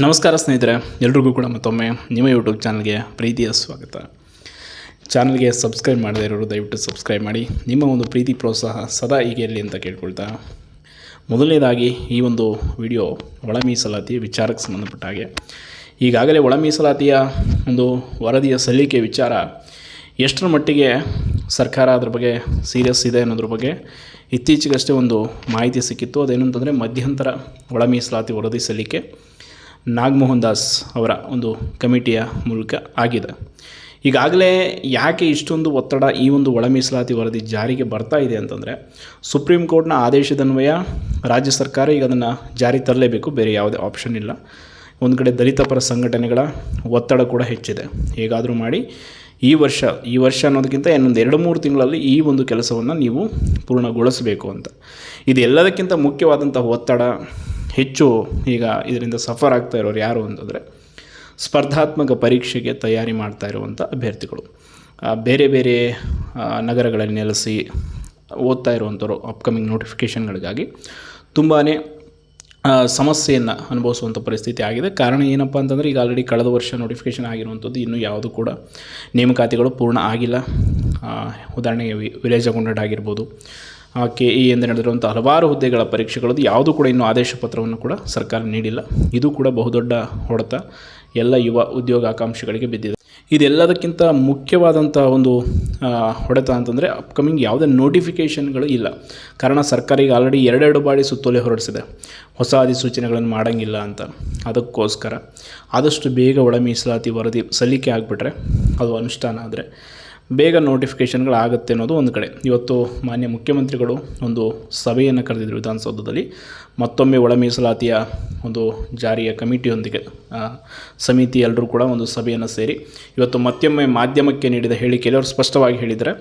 ನಮಸ್ಕಾರ ಸ್ನೇಹಿತರೆ, ಎಲ್ರಿಗೂ ಕೂಡ ಮತ್ತೊಮ್ಮೆ ನಿಮ್ಮ ಯೂಟ್ಯೂಬ್ ಚಾನಲ್ಗೆ ಪ್ರೀತಿಯ ಸ್ವಾಗತ. ಚಾನಲ್ಗೆ ಸಬ್ಸ್ಕ್ರೈಬ್ ಮಾಡದೇ ಇರೋರು ದಯವಿಟ್ಟು ಸಬ್ಸ್ಕ್ರೈಬ್ ಮಾಡಿ. ನಿಮ್ಮ ಒಂದು ಪ್ರೀತಿ ಪ್ರೋತ್ಸಾಹ ಸದಾ ಹೀಗೆ ಇರಲಿ ಅಂತ ಕೇಳ್ಕೊಳ್ತಾ. ಮೊದಲನೇದಾಗಿ ಈ ಒಂದು ವಿಡಿಯೋ ಒಳ ಮೀಸಲಾತಿ ವಿಚಾರಕ್ಕೆ ಸಂಬಂಧಪಟ್ಟ ಹಾಗೆ. ಈಗಾಗಲೇ ಒಳ ಮೀಸಲಾತಿಯ ಒಂದು ವರದಿಯ ಸಲ್ಲಿಕೆ ವಿಚಾರ ಎಷ್ಟರ ಮಟ್ಟಿಗೆ ಸರ್ಕಾರ ಅದ್ರ ಬಗ್ಗೆ ಸೀರಿಯಸ್ ಇದೆ ಅನ್ನೋದ್ರ ಬಗ್ಗೆ ಇತ್ತೀಚೆಗಷ್ಟೇ ಒಂದು ಮಾಹಿತಿ ಸಿಕ್ಕಿತ್ತು. ಅದೇನು ಅಂತಂದರೆ ಮಧ್ಯಂತರ ಒಳ ಮೀಸಲಾತಿ ವರದಿ ಸಲ್ಲಿಕೆ. ನಾಗಮೋಹನ್ ದಾಸ್ ಅವರ ಒಂದು ಕಮಿಟಿಯ ಮೂಲಕ ಆಗಿದೆ. ಈಗಾಗಲೇ ಯಾಕೆ ಇಷ್ಟೊಂದು ಒತ್ತಡ ಈ ಒಂದು ಒಳ ಮೀಸಲಾತಿ ವರದಿ ಜಾರಿಗೆ ಬರ್ತಾ ಇದೆ ಅಂತಂದರೆ, ಸುಪ್ರೀಂ ಕೋರ್ಟ್ನ ಆದೇಶದನ್ವಯ ರಾಜ್ಯ ಸರ್ಕಾರ ಈಗ ಅದನ್ನು ಜಾರಿ ತರಲೇಬೇಕು, ಬೇರೆ ಯಾವುದೇ ಆಪ್ಷನ್ ಇಲ್ಲ. ಒಂದು ಕಡೆ ದಲಿತ ಪರ ಸಂಘಟನೆಗಳ ಒತ್ತಡ ಕೂಡ ಹೆಚ್ಚಿದೆ. ಹೇಗಾದರೂ ಮಾಡಿ ಈ ವರ್ಷ ಈ ವರ್ಷ ಅನ್ನೋದಕ್ಕಿಂತ ಇನ್ನೊಂದು ಎರಡು ಮೂರು ತಿಂಗಳಲ್ಲಿ ಈ ಒಂದು ಕೆಲಸವನ್ನು ನೀವು ಪೂರ್ಣಗೊಳಿಸಬೇಕು ಅಂತ. ಇದೆಲ್ಲದಕ್ಕಿಂತ ಮುಖ್ಯವಾದಂಥ ಒತ್ತಡ ಹೆಚ್ಚು ಈಗ ಇದರಿಂದ ಸಫರ್ ಆಗ್ತಾ ಇರೋರು ಯಾರು ಅಂತಂದರೆ ಸ್ಪರ್ಧಾತ್ಮಕ ಪರೀಕ್ಷೆಗೆ ತಯಾರಿ ಮಾಡ್ತಾ ಇರುವಂಥ ಅಭ್ಯರ್ಥಿಗಳು. ಬೇರೆ ಬೇರೆ ನಗರಗಳಲ್ಲಿ ನೆಲೆಸಿ ಓದ್ತಾ ಇರುವಂಥವ್ರು ಅಪ್ಕಮಿಂಗ್ ನೋಟಿಫಿಕೇಷನ್ಗಳಿಗಾಗಿ ತುಂಬಾ ಸಮಸ್ಯೆಯನ್ನು ಅನುಭವಿಸುವಂಥ ಪರಿಸ್ಥಿತಿ ಆಗಿದೆ. ಕಾರಣ ಏನಪ್ಪ ಅಂತಂದರೆ ಈಗ ಆಲ್ರೆಡಿ ಕಳೆದ ವರ್ಷ ನೋಟಿಫಿಕೇಷನ್ ಆಗಿರುವಂಥದ್ದು ಇನ್ನೂ ಯಾವುದು ಕೂಡ ನೇಮಕಾತಿಗಳು ಪೂರ್ಣ ಆಗಿಲ್ಲ. ಉದಾಹರಣೆಗೆ ವಿ, ವಿಲೇಜ್ ಅಕೌಂಟೆಂಟ್ ಆಗಿರ್ಬೋದು ಕೆ ಇ ಎಂದು ನಡೆದಿರುವಂಥ ಹಲವಾರು ಹುದ್ದೆಗಳ ಪರೀಕ್ಷೆಗಳದ್ದು ಯಾವುದೂ ಕೂಡ ಇನ್ನೂ ಆದೇಶ ಪತ್ರವನ್ನು ಕೂಡ ಸರ್ಕಾರ ನೀಡಿಲ್ಲ. ಇದು ಕೂಡ ಬಹುದೊಡ್ಡ ಹೊಡೆತ. ಎಲ್ಲ ಯುವ ಉದ್ಯೋಗ ಆಕಾಂಕ್ಷಿಗಳಿಗೆ ಬಿದ್ದಿದೆ. ಇದೆಲ್ಲದಕ್ಕಿಂತ ಮುಖ್ಯವಾದಂಥ ಒಂದು ಹೊಡೆತ ಅಂತಂದರೆ ಅಪ್ಕಮಿಂಗ್ ಯಾವುದೇ ನೋಟಿಫಿಕೇಷನ್ಗಳು ಇಲ್ಲ. ಕಾರಣ ಸರ್ಕಾರ ಈಗ ಆಲ್ರೆಡಿ ಎರಡೆರಡು ಬಾರಿ ಸುತ್ತೋಲೆ ಹೊರಡಿಸಿದೆ. ಹೊಸ ಅಧಿಸೂಚನೆಗಳನ್ನು ಮಾಡೋಂಗಿಲ್ಲ ಅಂತ. ಅದಕ್ಕೋಸ್ಕರ ಆದಷ್ಟು ಬೇಗ ಒಳ ಮೀಸಲಾತಿ ವರದಿ ಸಲ್ಲಿಕೆ ಆಗಿಬಿಟ್ರೆ ಅದು ಅನುಷ್ಠಾನ ಆದರೆ ಬೇಗ ನೋಟಿಫಿಕೇಷನ್ಗಳು ಆಗುತ್ತೆ ಅನ್ನೋದು ಒಂದು ಕಡೆ. ಇವತ್ತು ಮಾನ್ಯ ಮುಖ್ಯಮಂತ್ರಿಗಳು ಒಂದು ಸಭೆಯನ್ನು ಕರೆದಿದ್ದರು ವಿಧಾನಸೌಧದಲ್ಲಿ. ಮತ್ತೊಮ್ಮೆ ಒಳ ಮೀಸಲಾತಿಯ ಒಂದು ಜಾರಿಯ ಕಮಿಟಿಯೊಂದಿಗೆ ಸಮಿತಿ ಎಲ್ಲರೂ ಕೂಡ ಒಂದು ಸಭೆಯನ್ನು ಸೇರಿ ಇವತ್ತು ಮತ್ತೊಮ್ಮೆ ಮಾಧ್ಯಮಕ್ಕೆ ನೀಡಿದ ಹೇಳಿಕೆಯಲ್ಲಿ ಅವರು ಸ್ಪಷ್ಟವಾಗಿ ಹೇಳಿದರೆ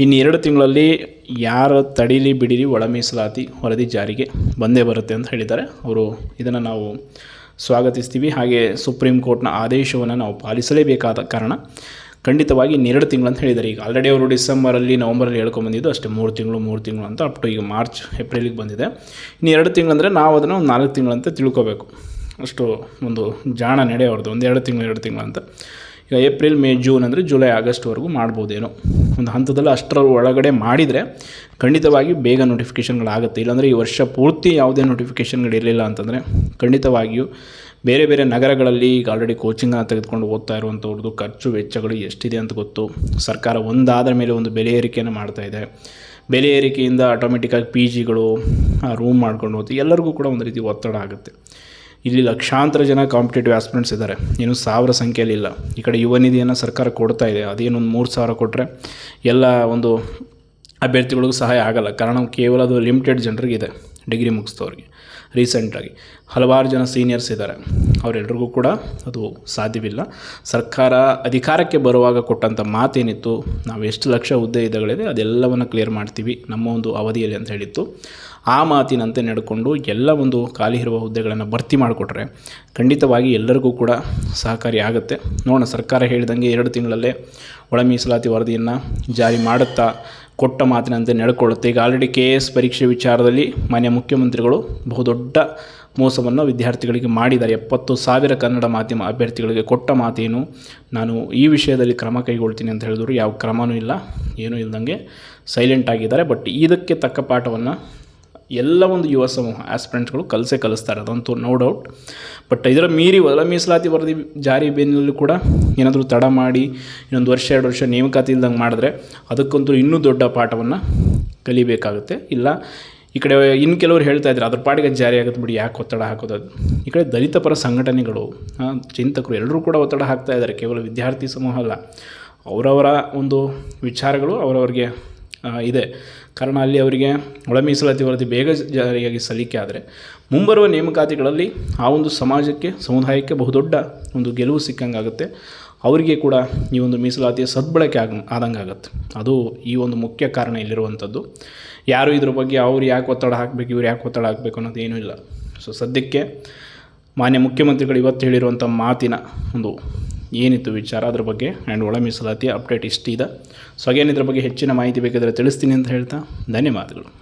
ಇನ್ನು ಎರಡು ತಿಂಗಳಲ್ಲಿ ಯಾರ ತಡೀಲಿ ಬಿಡಿಲಿ ಒಳ ಮೀಸಲಾತಿ ವರದಿ ಜಾರಿಗೆ ಬಂದೇ ಬರುತ್ತೆ ಅಂತ ಹೇಳಿದ್ದಾರೆ. ಅವರು ಇದನ್ನು ನಾವು ಸ್ವಾಗತಿಸ್ತೀವಿ. ಹಾಗೆ ಸುಪ್ರೀಂ ಕೋರ್ಟ್ನ ಆದೇಶವನ್ನು ನಾವು ಪಾಲಿಸಲೇಬೇಕಾದ ಕಾರಣ ಖಂಡಿತವಾಗಿ ಇನ್ನೆರಡು ತಿಂಗಳು ಅಂತ ಹೇಳಿದ್ದಾರೆ. ಈಗ ಆಲ್ರೆಡಿ ಅವರು ಡಿಸೆಂಬರಲ್ಲಿ, ನವಂಬರಲ್ಲಿ ಹೇಳ್ಕೊಂಬಂದಿದ್ದು ಅಷ್ಟೇ, ಮೂರು ತಿಂಗಳು ಮೂರು ತಿಂಗಳು ಅಂತ ಅಪ್ ಟು ಈಗ ಮಾರ್ಚ್ ಏಪ್ರಿಲಿಗೆ ಬಂದಿದೆ. ಇನ್ನು ಎರಡು ತಿಂಗಳು ಅಂದರೆ ನಾವು ಅದನ್ನು ಒಂದು ನಾಲ್ಕು ತಿಂಗಳು ಅಂತ ತಿಳ್ಕೊಬೇಕು. ಅಷ್ಟು ಒಂದು ಜಾಣ ನಡೆ ಅವ್ರದ್ದು, ಒಂದು ಎರಡು ತಿಂಗಳು ಎರಡು ತಿಂಗಳು ಅಂತ ಈಗ ಏಪ್ರಿಲ್ ಮೇ ಜೂನ್ ಅಂದರೆ ಜುಲೈ ಆಗಸ್ಟ್ವರೆಗೂ ಮಾಡ್ಬೋದೇನೋ. ಒಂದು ಹಂತದಲ್ಲಿ ಅಷ್ಟರ ಒಳಗಡೆ ಮಾಡಿದರೆ ಖಂಡಿತವಾಗಿ ಬೇಗ ನೋಟಿಫಿಕೇಷನ್ಗಳಾಗುತ್ತೆ ಇಲ್ಲಾಂದರೆ ಈ ವರ್ಷ ಪೂರ್ತಿ ಯಾವುದೇ ನೋಟಿಫಿಕೇಷನ್ಗಳಿರಲಿಲ್ಲ ಅಂತಂದರೆ ಖಂಡಿತವಾಗಿಯೂ ಬೇರೆ ಬೇರೆ ನಗರಗಳಲ್ಲಿ ಈಗ ಆಲ್ರೆಡಿ ಕೋಚಿಂಗನ್ನು ತೆಗೆದುಕೊಂಡು ಓದ್ತಾ ಇರುವಂಥವ್ರದ್ದು ಖರ್ಚು ವೆಚ್ಚಗಳು ಎಷ್ಟಿದೆ ಅಂತ ಗೊತ್ತು. ಸರ್ಕಾರ ಒಂದಾದ ಮೇಲೆ ಒಂದು ಬೆಲೆ ಏರಿಕೆಯನ್ನು ಮಾಡ್ತಾ ಇದೆ. ಬೆಲೆ ಏರಿಕೆಯಿಂದ ಆಟೋಮೆಟಿಕ್ಕಾಗಿ ಪಿ ಜಿಗಳು ರೂಮ್ ಮಾಡ್ಕೊಂಡು ಹೋಗ್ತು, ಎಲ್ಲರಿಗೂ ಕೂಡ ಒಂದು ರೀತಿ ಒತ್ತಡ ಆಗುತ್ತೆ. ಇಲ್ಲಿ ಲಕ್ಷಾಂತರ ಜನ ಕಾಂಪಿಟೇಟಿವ್ ಆಸ್ಪಿರೆಂಟ್ಸ್ ಇದ್ದಾರೆ. ಏನು ಸಾವಿರ ಸಂಖ್ಯೆಯಲ್ಲಿ ಇಲ್ಲ. ಈ ಕಡೆ ಯುವ ನಿಧಿಯನ್ನು ಸರ್ಕಾರ ಕೊಡ್ತಾ ಇದೆ. ಅದೇನೊಂದು ಮೂರು ಸಾವಿರ ಕೊಟ್ಟರೆ ಎಲ್ಲ ಒಂದು ಅಭ್ಯರ್ಥಿಗಳಿಗೂ ಸಹಾಯ ಆಗಲ್ಲ. ಕಾರಣ ಕೇವಲ ಅದು ಲಿಮಿಟೆಡ್ ಜನರಿಗಿದೆ ಡಿಗ್ರಿ ಮುಗಿಸಿದವ್ರಿಗೆ. ರೀಸೆಂಟಾಗಿ ಹಲವಾರು ಜನ ಸೀನಿಯರ್ಸ್ ಇದ್ದಾರೆ. ಅವರೆಲ್ರಿಗೂ ಕೂಡ ಅದು ಸಾಧ್ಯವಿಲ್ಲ. ಸರ್ಕಾರ ಅಧಿಕಾರಕ್ಕೆ ಬರುವಾಗ ಕೊಟ್ಟಂಥ ಮಾತೇನಿತ್ತು, ನಾವು ಎಷ್ಟು ಲಕ್ಷ ಹುದ್ದೆ ಇದ್ದಗಳಿದೆ ಅದೆಲ್ಲವನ್ನು ಕ್ಲಿಯರ್ ಮಾಡ್ತೀವಿ, ನಮ್ಮ ಒಂದು ಅವಧಿಯಲ್ಲಿ ಅಂತ ಹೇಳಿತ್ತು. ಆ ಮಾತಿನಂತೆ ನಡ್ಕೊಂಡು ಎಲ್ಲ ಒಂದು ಖಾಲಿ ಇರುವ ಹುದ್ದೆಗಳನ್ನು ಭರ್ತಿ ಮಾಡಿಕೊಟ್ರೆ ಖಂಡಿತವಾಗಿ ಎಲ್ಲರಿಗೂ ಕೂಡ ಸಹಕಾರಿ ಆಗುತ್ತೆ. ನೋಡೋಣ, ಸರ್ಕಾರ ಹೇಳಿದಂಗೆ ಎರಡು ತಿಂಗಳಲ್ಲೇ ಒಳ ಮೀಸಲಾತಿ ವರದಿಯನ್ನು ಜಾರಿ ಮಾಡುತ್ತಾ ಕೊಟ್ಟ ಮಾತಿನಂತೆ ನಡ್ಕೊಳ್ಳುತ್ತೆ. ಈಗ ಆಲ್ರೆಡಿ ಕೆ ಎಸ್ ಪರೀಕ್ಷೆ ವಿಚಾರದಲ್ಲಿ ಮಾನ್ಯ ಮುಖ್ಯಮಂತ್ರಿಗಳು ಬಹುದೊಡ್ಡ ಮೋಸವನ್ನು ವಿದ್ಯಾರ್ಥಿಗಳಿಗೆ ಮಾಡಿದ್ದಾರೆ. ಎಪ್ಪತ್ತು ಸಾವಿರ ಕನ್ನಡ ಮಾಧ್ಯಮ ಅಭ್ಯರ್ಥಿಗಳಿಗೆ ಕೊಟ್ಟ ಮಾತೇನು? ನಾನು ಈ ವಿಷಯದಲ್ಲಿ ಕ್ರಮ ಕೈಗೊಳ್ತೀನಿ ಅಂತ ಹೇಳಿದ್ರು. ಯಾವ ಕ್ರಮವೂ ಇಲ್ಲ, ಏನೂ ಇಲ್ಲದಂಗೆ ಸೈಲೆಂಟ್ ಆಗಿದ್ದಾರೆ. ಬಟ್ ಇದಕ್ಕೆ ತಕ್ಕ ಪಾಠವನ್ನು ಎಲ್ಲ ಒಂದು ಯುವ ಸಮೂಹ ಆಸ್ಪಿರೆಂಟ್ಸ್ಗಳು ಕಲಸೆ ಕಲಿಸ್ತಾರೆ ಅದಂತೂ ನೋ ಡೌಟ್ ಬಟ್ ಇದರ ಮೀರಿ ಒಳ ಮೀಸಲಾತಿ ವರದಿ ಜಾರಿ ಬೆನ್ನಲ್ಲೂ ಕೂಡ ಏನಾದರೂ ತಡ ಮಾಡಿ, ಇನ್ನೊಂದು ವರ್ಷ, ಎರಡು ವರ್ಷ ನೇಮಕಾತಿ ಇಲ್ದಂಗೆ ಮಾಡಿದ್ರೆ ಅದಕ್ಕಂತೂ ಇನ್ನೂ ದೊಡ್ಡ ಪಾಠವನ್ನು ಕಲಿಬೇಕಾಗುತ್ತೆ. ಇಲ್ಲ, ಈ ಕಡೆ ಇನ್ನು ಕೆಲವರು ಹೇಳ್ತಾ ಇದ್ದಾರೆ ಅದ್ರ ಪಾಡಿಗೆ ಜಾರಿ ಆಗುತ್ತೆ ಬಿಡಿ, ಯಾಕೆ ಒತ್ತಡ ಹಾಕೋದು? ಈ ಕಡೆ ದಲಿತ ಪರ ಸಂಘಟನೆಗಳು ಚಿಂತಕರು ಎಲ್ಲರೂ ಕೂಡ ಒತ್ತಡ ಹಾಕ್ತಾ ಇದ್ದಾರೆ, ಕೇವಲ ವಿದ್ಯಾರ್ಥಿ ಸಮೂಹ ಅಲ್ಲ. ಅವರವರ ಒಂದು ವಿಚಾರಗಳು ಅವರವರಿಗೆ ಇದೆ. ಕಾರಣ ಅಲ್ಲಿ ಅವರಿಗೆ ಒಳ ಮೀಸಲಾತಿ ವರದಿ ಬೇಗ ಜಾರಿಯಾಗಿ ಸಲ್ಲಿಕೆ ಆದರೆ ಮುಂಬರುವ ನೇಮಕಾತಿಗಳಲ್ಲಿ ಆ ಒಂದು ಸಮಾಜಕ್ಕೆ, ಸಮುದಾಯಕ್ಕೆ ಬಹುದೊಡ್ಡ ಒಂದು ಗೆಲುವು ಸಿಕ್ಕಂಗಾಗುತ್ತೆ. ಅವರಿಗೆ ಕೂಡ ಈ ಒಂದು ಮೀಸಲಾತಿಯ ಸದ್ಬಳಕೆ ಆಗ, ಆದಂಗಾಗತ್ತೆ. ಅದು ಈ ಒಂದು ಮುಖ್ಯ ಕಾರಣ ಇಲ್ಲಿರುವಂಥದ್ದು. ಯಾರು ಇದ್ರ ಬಗ್ಗೆ, ಅವ್ರು ಯಾಕೆ ಒತ್ತಡ ಹಾಕಬೇಕು, ಇವ್ರು ಯಾಕೆ ಒತ್ತಡ ಹಾಕಬೇಕು ಅನ್ನೋದು ಏನೂ ಇಲ್ಲ. ಸೊ ಸದ್ಯಕ್ಕೆ ಮಾನ್ಯ ಮುಖ್ಯಮಂತ್ರಿಗಳು ಇವತ್ತು ಹೇಳಿರುವಂಥ ಮಾತಿನ ಒಂದು ಏನಿತ್ತು ವಿಚಾರ ಅದ್ರ ಬಗ್ಗೆ ಆ್ಯಂಡ್ ಒಳ ಮೀಸಲಾತಿ ಅಪ್ಡೇಟ್ ಇಷ್ಟಿದೆ. ಸೊ ಅಗೇನಿದ್ರ ಇದ್ರ ಬಗ್ಗೆ ಹೆಚ್ಚಿನ ಮಾಹಿತಿ ಬೇಕಾದರೆ ತಿಳಿಸ್ತೀನಿ ಅಂತ ಹೇಳ್ತಾ, ಧನ್ಯವಾದಗಳು.